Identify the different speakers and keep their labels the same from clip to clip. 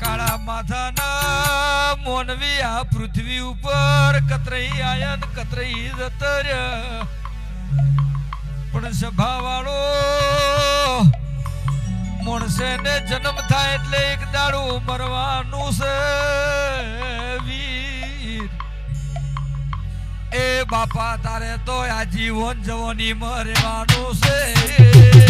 Speaker 1: કાળા માથાના મોનવી આ પૃથ્વી ઉપર કતરઈ આયન કતરઈ જતર પણ સભા વાળો મોણસે ને જન્મ થાય એટલે એક દાડું મરવાનું છે વીર. એ બાપા તારે તો આ જીવન જવાની મરવાનું છે.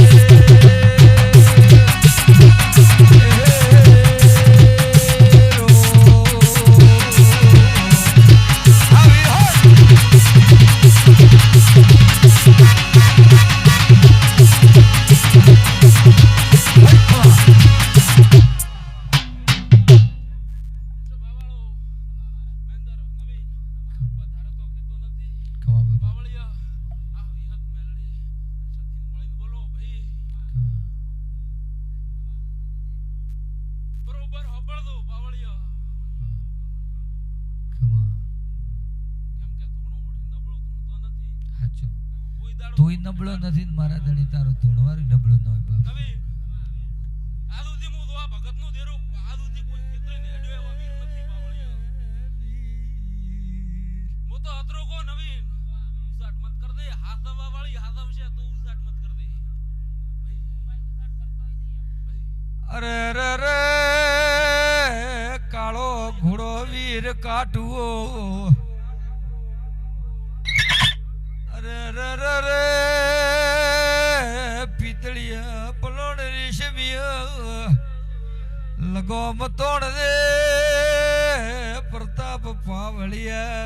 Speaker 2: તોય નબળો નથી. મારા ધણી તારો ધૂણવારી નબળો ન હોય બાપ.
Speaker 3: આ સુધી હું તો આ ભગતનું દેરું આ સુધી કોઈ ખેતરીને હેડ્યો એવો વીર નથી બાવળિયા. હું તો અતરો કો નવીન. ઉસાટ મત કર દે હાથવા વાળી હાથવ છે તું ઉસાટ મત કર દે. ભાઈ ભાઈ.
Speaker 1: અરે વીર કાઢવો અરે રે રે રે પિતળિયા પલોણ રેશમિયા લગો મતોણ રે પ્રતાપ પાવળિયા.